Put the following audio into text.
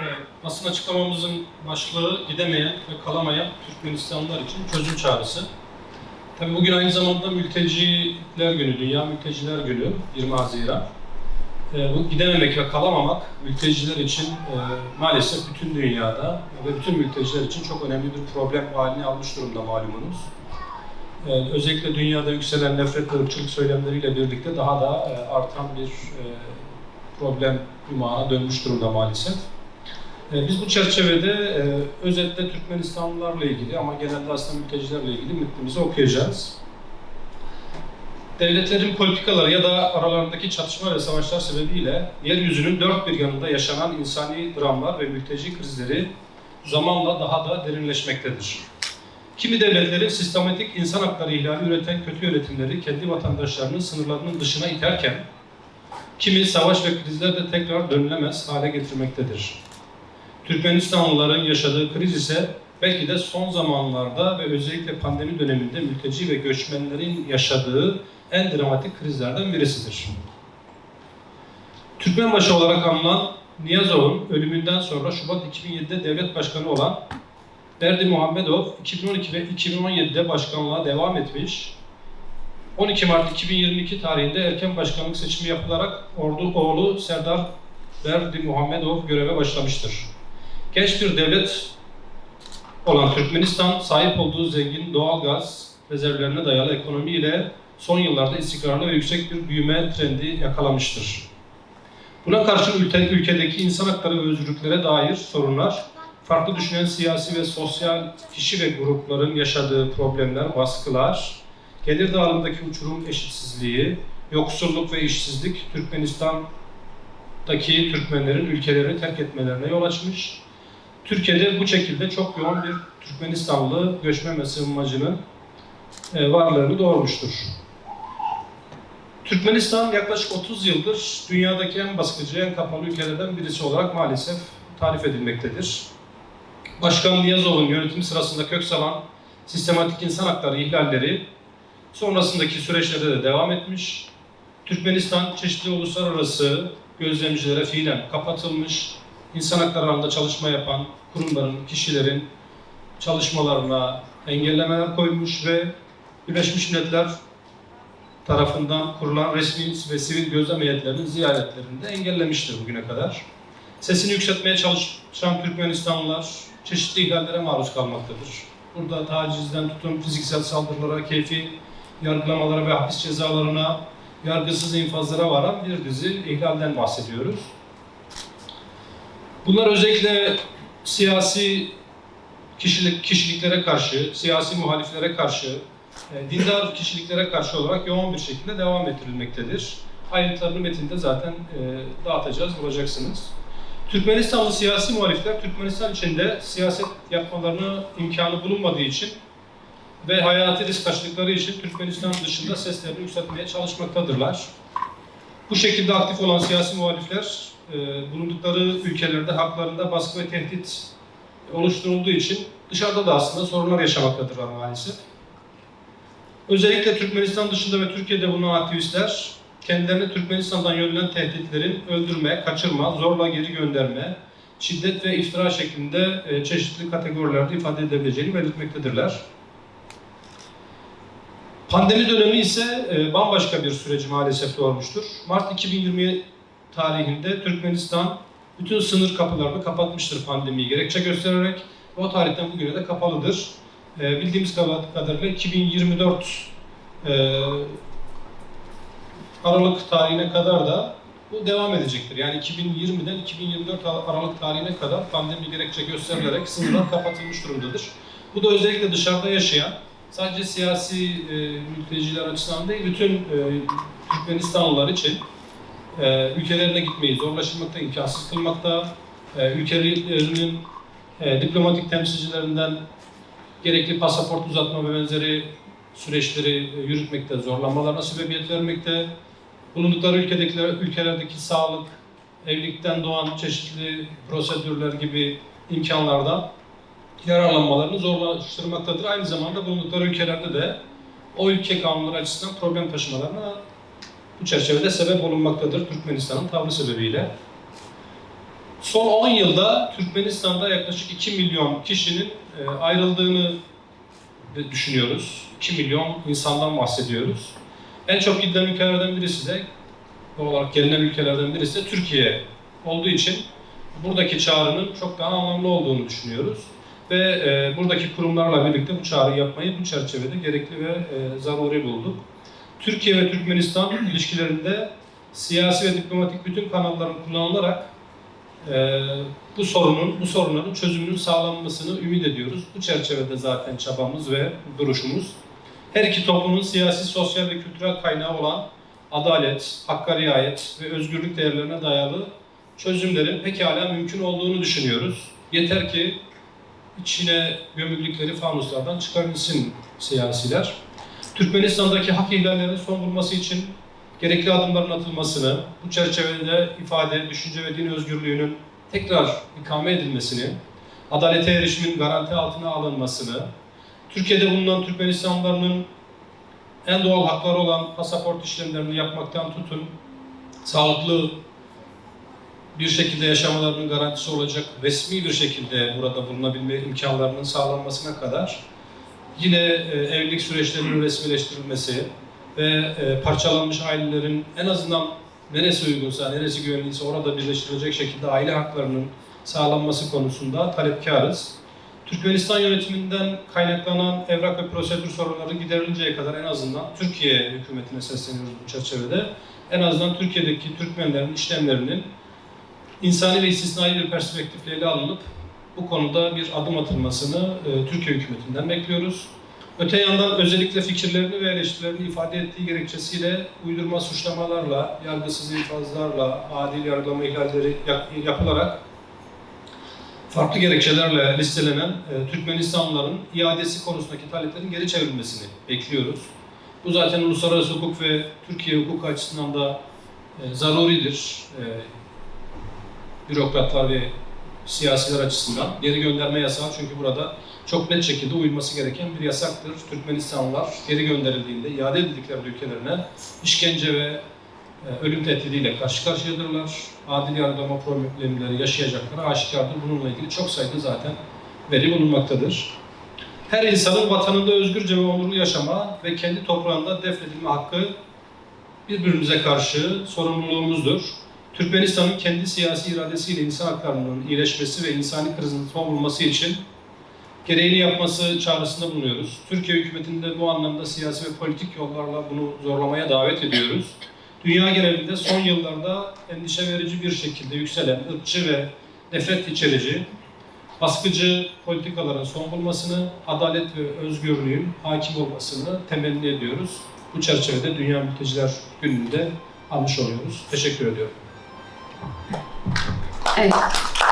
Evet, basın açıklamamızın başlığı gidemeyen ve kalamayan Türkmenistanlılar için çözüm çağrısı. Tabii bugün aynı zamanda Mülteciler Günü, Dünya Mülteciler Günü 20 Haziran. Ee, bu gidememek ve kalamamak mülteciler için e, maalesef bütün dünyada ve bütün mülteciler için çok önemli bir problem haline almış durumda malumunuz. Ee, özellikle dünyada yükselen nefret ve ırkçılık söylemleriyle birlikte daha da e, artan bir e, problem yumağına dönmüş durumda maalesef. E, Biz bu çerçevede e, özetle Türkmenistanlılarla ilgili ama genelde aslında mültecilerle ilgili metnimizi okuyacağız. Devletlerin politikaları ya da aralarındaki çatışma ve savaşlar sebebiyle yeryüzünün dört bir yanında yaşanan insani dramlar ve mülteci krizleri zamanla daha da derinleşmektedir. Kimi devletlerin sistematik insan hakları ihlali üreten kötü yönetimleri kendi vatandaşlarının sınırlarının dışına iterken, kimi savaş ve krizlerde tekrar dönülemez hale getirmektedir. Türkmenistanlıların yaşadığı kriz ise belki de son zamanlarda ve özellikle pandemi döneminde mülteci ve göçmenlerin yaşadığı en dramatik krizlerden birisidir. Türkmenbaşı olarak anılan Niyazov'un ölümünden sonra Şubat 2007'de devlet başkanı olan Berdi Muhammedov 2012 ve 2017'de başkanlığa devam etmiş. 12 Mart 2022 tarihinde erken başkanlık seçimi yapılarak ordu oğlu Serdar Berdi Muhammedov göreve başlamıştır. Genç bir devlet olan Türkmenistan sahip olduğu zengin doğal gaz rezervlerine dayalı ekonomiyle son yıllarda istikrarlı ve yüksek bir büyüme trendi yakalamıştır. Buna karşın ülke, ülkedeki insan hakları ve özgürlüklere dair sorunlar, farklı düşünen siyasi ve sosyal kişi ve grupların yaşadığı problemler, baskılar, gelir dağılımındaki uçurum eşitsizliği, yoksulluk ve işsizlik Türkmenistan'daki Türkmenlerin ülkelerini terk etmelerine yol açmış. Türkiye'de bu şekilde çok yoğun bir Türkmenistanlı göçmen ve sığınmacının e, varlığını doğurmuştur. Türkmenistan yaklaşık 30 yıldır dünyadaki en baskıcı, en kapalı ülkelerden birisi olarak maalesef tarif edilmektedir. Başkan Niyazov'un yönetimi sırasında kök salan sistematik insan hakları ihlalleri sonrasındaki süreçlerde de devam etmiş. Türkmenistan çeşitli uluslararası gözlemcilere fiilen kapatılmış, insan hakları alanında çalışma yapan kurumların, kişilerin çalışmalarına engellemeler koymuş ve Birleşmiş Milletler tarafından kurulan resmi ve sivil gözlem heyetlerinin ziyaretlerini de engellemiştir bugüne kadar. Sesini yükseltmeye çalışan Türkmenistanlılar çeşitli ihlallere maruz kalmaktadır. Burada tacizden tutun fiziksel saldırılara, keyfi yargılamalara ve hapis cezalarına, yargısız infazlara varan bir dizi ihlalden bahsediyoruz. Bunlar özellikle siyasi kişilik, kişiliklere karşı, siyasi muhaliflere karşı, e, dindar kişiliklere karşı olarak yoğun bir şekilde devam ettirilmektedir. Ayrıntılarını metinde zaten e, dağıtacağız, bulacaksınız. Türkmenistanlı siyasi muhalifler Türkmenistan içinde siyaset yapmalarını imkanı bulunmadığı için ve hayati risk taşıdıkları için Türkmenistan dışında seslerini yükseltmeye çalışmaktadırlar. Bu şekilde aktif olan siyasi muhalifler e, bulundukları ülkelerde haklarında baskı ve tehdit oluşturulduğu için dışarıda da aslında sorunlar yaşamaktadırlar maalesef. Özellikle Türkmenistan dışında ve Türkiye'de bulunan aktivistler kendilerine Türkmenistan'dan yönelen tehditlerin öldürme, kaçırma, zorla geri gönderme, şiddet ve iftira şeklinde e, çeşitli kategorilerde ifade edebileceğini belirtmektedirler. Pandemi dönemi ise e, bambaşka bir süreci maalesef doğurmuştur. Mart 2020 tarihinde Türkmenistan bütün sınır kapılarını kapatmıştır pandemiyi gerekçe göstererek ve o tarihten bugüne de kapalıdır. E, bildiğimiz kadarıyla 2024 e, Aralık tarihine kadar da bu devam edecektir. Yani 2020'den 2024 Aralık tarihine kadar pandemi gerekçe gösterilerek sınırlar kapatılmış durumdadır. Bu da özellikle dışarıda yaşayan, sadece siyasi e, mülteciler açısından değil, bütün e, Türkmenistanlılar için e, ülkelerine gitmeyi zorlaştırmakta, imkansız kılmakta, e, ülkelerinin e, diplomatik temsilcilerinden gerekli pasaport uzatma ve benzeri süreçleri e, yürütmekte zorlanmalarına sebebiyet vermekte, bulundukları ülkedekiler, ülkelerdeki sağlık, evlilikten doğan çeşitli prosedürler gibi imkanlardan yararlanmalarını zorlaştırmaktadır. Aynı zamanda bulundukları ülkelerde de o ülke kanunları açısından problem taşımalarına bu çerçevede sebep olunmaktadır Türkmenistan'ın tavrı sebebiyle. Son 10 yılda Türkmenistan'da yaklaşık 2 milyon kişinin e, ayrıldığını düşünüyoruz. 2 milyon insandan bahsediyoruz. En çok gidilen ülkelerden birisi de doğal olarak gelinen ülkelerden birisi de Türkiye olduğu için buradaki çağrının çok daha anlamlı olduğunu düşünüyoruz. Ve e, buradaki kurumlarla birlikte bu çağrıyı yapmayı bu çerçevede gerekli ve e, zaruri bulduk. Türkiye ve Türkmenistan ilişkilerinde siyasi ve diplomatik bütün kanalların kullanılarak e, bu sorunun, bu sorunların çözümünün sağlanmasını ümit ediyoruz. Bu çerçevede zaten çabamız ve duruşumuz. Her iki toplumun siyasi, sosyal ve kültürel kaynağı olan adalet, hakka riayet ve özgürlük değerlerine dayalı çözümlerin pekala mümkün olduğunu düşünüyoruz. Yeter ki içine gömüldükleri fanuslardan çıkabilsin siyasiler. Türkmenistan'daki hak ihlallerinin son bulması için gerekli adımların atılmasını, bu çerçevede ifade, düşünce ve din özgürlüğünün tekrar ikame edilmesini, adalete erişimin garanti altına alınmasını, Türkiye'de bulunan Türkmenistanlılarının en doğal hakları olan pasaport işlemlerini yapmaktan tutun, sağlıklı bir şekilde yaşamalarının garantisi olacak resmi bir şekilde burada bulunabilme imkanlarının sağlanmasına kadar yine e, evlilik süreçlerinin resmileştirilmesi ve e, parçalanmış ailelerin en azından neresi uygunsa, neresi güvenliyse orada birleştirilecek şekilde aile haklarının sağlanması konusunda talepkarız. Türkmenistan yönetiminden kaynaklanan evrak ve prosedür sorunları giderilinceye kadar en azından Türkiye hükümetine sesleniyoruz bu çerçevede. En azından Türkiye'deki Türkmenlerin işlemlerinin insani ve istisnai bir perspektifle ele alınıp bu konuda bir adım atılmasını e, Türkiye hükümetinden bekliyoruz. Öte yandan özellikle fikirlerini ve eleştirilerini ifade ettiği gerekçesiyle uydurma suçlamalarla, yargısız infazlarla, adil yargılama ihlalleri yap- yapılarak farklı gerekçelerle listelenen e, Türkmenistanlıların iadesi konusundaki taleplerin geri çevrilmesini bekliyoruz. Bu zaten uluslararası hukuk ve Türkiye hukuk açısından da e, zaruridir. E, bürokratlar ve siyasiler açısından geri gönderme yasağı çünkü burada çok net şekilde uyulması gereken bir yasaktır. Türkmenistanlılar geri gönderildiğinde iade edildikleri ülkelerine işkence ve e, ölüm tehdidiyle karşı karşıyadırlar. Adil yargılama problemleri yaşayacakları aşikardır. Bununla ilgili çok sayıda zaten veri bulunmaktadır. Her insanın vatanında özgürce ve onurlu yaşama ve kendi toprağında defnedilme hakkı birbirimize karşı sorumluluğumuzdur. Türkmenistan'ın kendi siyasi iradesiyle insan haklarının iyileşmesi ve insani krizin son bulması için gereğini yapması çağrısında bulunuyoruz. Türkiye hükümetinde bu anlamda siyasi ve politik yollarla bunu zorlamaya davet ediyoruz. Dünya genelinde son yıllarda endişe verici bir şekilde yükselen ırkçı ve nefret içerici, baskıcı politikaların son bulmasını, adalet ve özgürlüğün hakim olmasını temenni ediyoruz. Bu çerçevede Dünya Mülteciler Günü'nde almış oluyoruz. Teşekkür ediyorum. 哎。